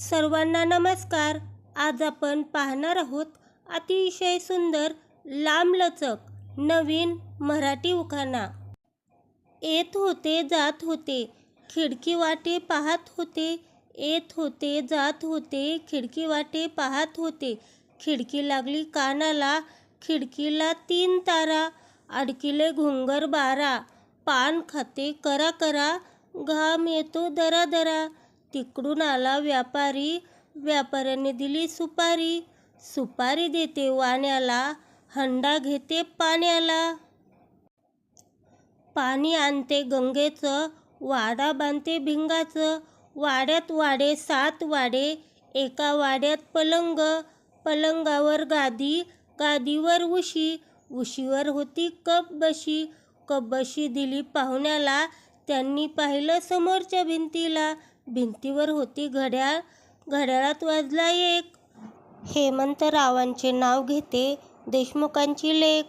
सर्वांना नमस्कार. आज आपण पाहणार आहोत अतिशय सुंदर लांबलचक नवीन मराठी उखाणा. येत होते जात होते खिडकी वाटे पाहत होते. येत होते जात होते खिडकी वाटे पाहत होते. खिडकी लागली कानाला खिडकीला तीन तारा अडकिले घुंगर बारा. पान खाते करा करा घाम येतो दरा दरा. तिकडून आला व्यापारी. व्यापाऱ्याने दिली सुपारी. सुपारी देते वाण्याला. हंडा घेते पाण्याला. पाणी आणते गंगेचं. वाडा बांधते भिंगाचं. वाड्यात वाडे सात वाडे एका वाड्यात पलंग. पलंगावर गादी गादीवर उशी. उशीवर होती कप बशी. कप बशी दिली पाहुण्याला. त्यांनी पाहिलं समोरच्या भिंतीला. भिंतीवर होती घड्याळ. घड्याळात वाजला एक. हेमंतरावांचे नाव घेते देशमुखांची लेख.